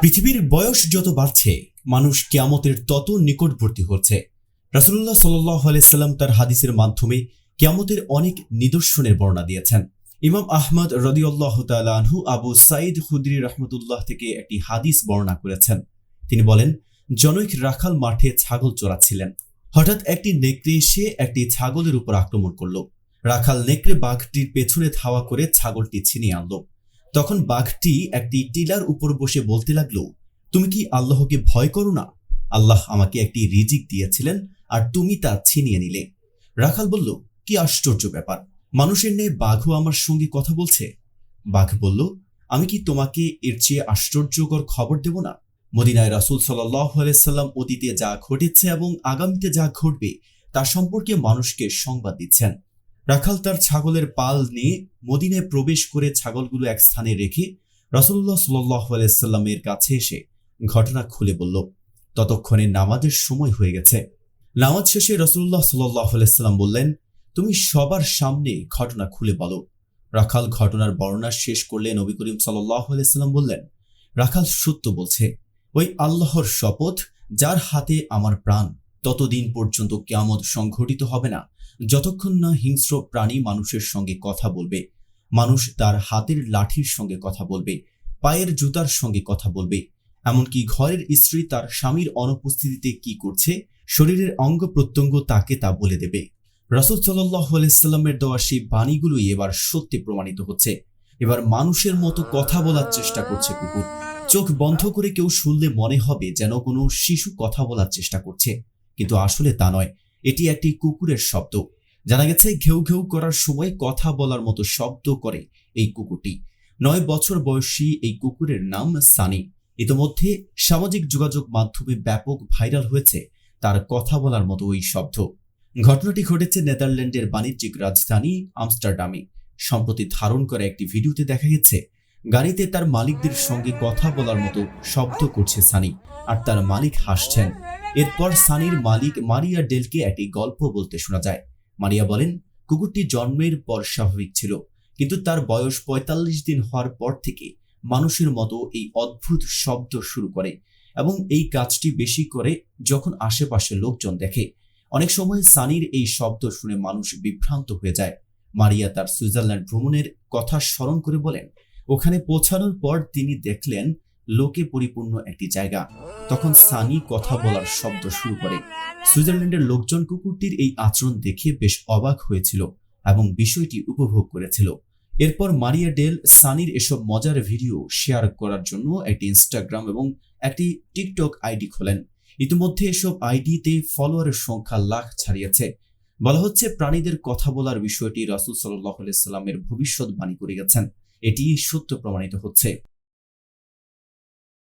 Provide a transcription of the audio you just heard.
পৃথিবীর বয়স যত বাড়ছে, মানুষ কেয়ামতের তত নিকটবর্তী হচ্ছে। রাসুল্লাহ সাল্লাম তার হাদিসের মাধ্যমে কেয়ামতের অনেক নিদর্শনের বর্ণনা দিয়েছেন। ইমাম আহমদ রদিউল্লাহ আনহু আবু সাইদ খুদরি রহমতুল্লাহ থেকে একটি হাদিস বর্ণনা করেছেন। তিনি বলেন, জনৈক রাখাল মাঠে ছাগল চড়াচ্ছিলেন। হঠাৎ একটি নেকড়ে এসে একটি ছাগলের উপর আক্রমণ করল। রাখাল নেকড়ে বাঘটির পেছনে ধাওয়া করে ছাগলটি ছিনিয়ে আনলো। তখন বাঘটি একটি টিলার উপর বসে বলতে লাগল, তুমি কি আল্লাহকে ভয় করো না? আল্লাহ আমাকে একটি রিজিক দিয়েছিলেন আর তুমি তা ছিনিয়ে নিলে। রাখাল বলল, কি আশ্চর্য ব্যাপার। মানুষের ন্যায় বাঘও আমার সঙ্গে কথা বলছে। বাঘ বলল, আমি কি তোমাকে এর চেয়ে আশ্চর্যকর খবর দেব না? মদিনায় রাসুল সাল্লাম অতীতে যা ঘটেছে এবং আগামীতে যা ঘটবে, তা সম্পর্কে মানুষকে সংবাদ দিচ্ছেন। রাখাল তার ছাগলের পাল নিয়ে মদিনায় প্রবেশ করে ছাগলগুলো এক স্থানে রেখে রসুল্লাহ সাল্লামের কাছে এসে ঘটনা খুলে বলল, ততক্ষণে নামাজের সময় হয়ে গেছে। নামাজ শেষে রসুল্লাহ সাল্লাম বললেন, তুমি সবার সামনে ঘটনা খুলে বলো। রাখাল ঘটনার বর্ণনা শেষ করলে নবী করিম সাল্লাম বললেন, রাখাল সত্য বলছে, ওই আল্লাহর শপথ যার হাতে আমার প্রাণ, ততদিন পর্যন্ত কেয়ামত সংঘটিত হবে না। যতক্ষণ না হিংস্র প্রাণী মানুষের সঙ্গে কথা বলবে, মানুষ তার হাতের লাঠির সঙ্গে কথা বলবে, পায়ের জুতার সঙ্গে কথা বলবে, এমনকি ঘরের স্ত্রী তার স্বামীর অনুপস্থিতিতে কি করছে, শরীরের অঙ্গ প্রত্যঙ্গ তাকে তা বলে দেবে। রসদ সাল্লাহ আলাইস্লামের দেওয়া সেই বাণীগুলোই এবার সত্যি প্রমাণিত হচ্ছে। এবার মানুষের মতো কথা বলার চেষ্টা করছে কুকুর। চোখ বন্ধ করে কেউ শুনলে মনে হবে যেন কোনো শিশু কথা বলার চেষ্টা করছে। কিন্তু আসলে তা নয়। এটি একটি কুকুরের শব্দ। জানা গেছে, ঘেউ ঘেউ করার সময় কথা বলার মতো শব্দ করে এই কুকুরটি। নয় বছর বয়সী এই কুকুরের নাম সানি। ইতোমধ্যে সামাজিক যোগাযোগ মাধ্যমে ব্যাপক ভাইরাল হয়েছে তার কথা বলার মতো ওই শব্দ। ঘটনাটি ঘটেছে নেদারল্যান্ডের বাণিজ্যিক রাজধানী আমস্টারডামে। সম্প্রতি ধারণ করা একটি ভিডিওতে দেখা গেছে গাড়িতে তার মালিকদের সঙ্গে কথা বলার মতো শব্দ করছে সানি, আর তার মালিক হাসছেন। এরপর সানির মালিক মারিয়া ডেলকে একটি গল্প বলতে শোনা যায়। মারিয়া বলেন, কুকুরটি জন্মের পর স্বাভাবিক ছিল, কিন্তু তার বয়স ৪৫ দিন হওয়ার পর থেকে মানুষের মতো এই অদ্ভুত শব্দ শুরু করে এবং এই কাজটি বেশি করে যখন আশেপাশে লোকজন দেখে। অনেক সময় সানির এই শব্দ শুনে মানুষ বিভ্রান্ত হয়ে যায়। মারিয়া তার সুইজারল্যান্ড ভ্রমণের কথা স্মরণ করে বলেন ওখানে পৌঁছানোর পর তিনি দেখলেন লোকে পরিপূর্ণ একটি জায়গা। তখন সানি কথা বলার শব্দ শুরু করে। সুইজারল্যান্ডের লোকজন কুকুরটির এই আচরণ দেখে বেশ অবাক হয়েছিল এবং বিষয়টি উপভোগ করেছিল। এরপর মারিয়া ডেল সানির এসব মজার ভিডিও শেয়ার করার জন্য একটি ইনস্টাগ্রাম এবং একটি টিকটক আইডি খোলেন। ইতিমধ্যে এসব আইডিতে ফলোয়ারের সংখ্যা লাখ ছাড়িয়েছে। বলা হচ্ছে, প্রাণীদের কথা বলার বিষয়টি রাসুল সাল্লাহ সাল্লামের ভবিষ্যৎবাণী করে গেছেন। এটি সত্য প্রমাণিত হচ্ছে।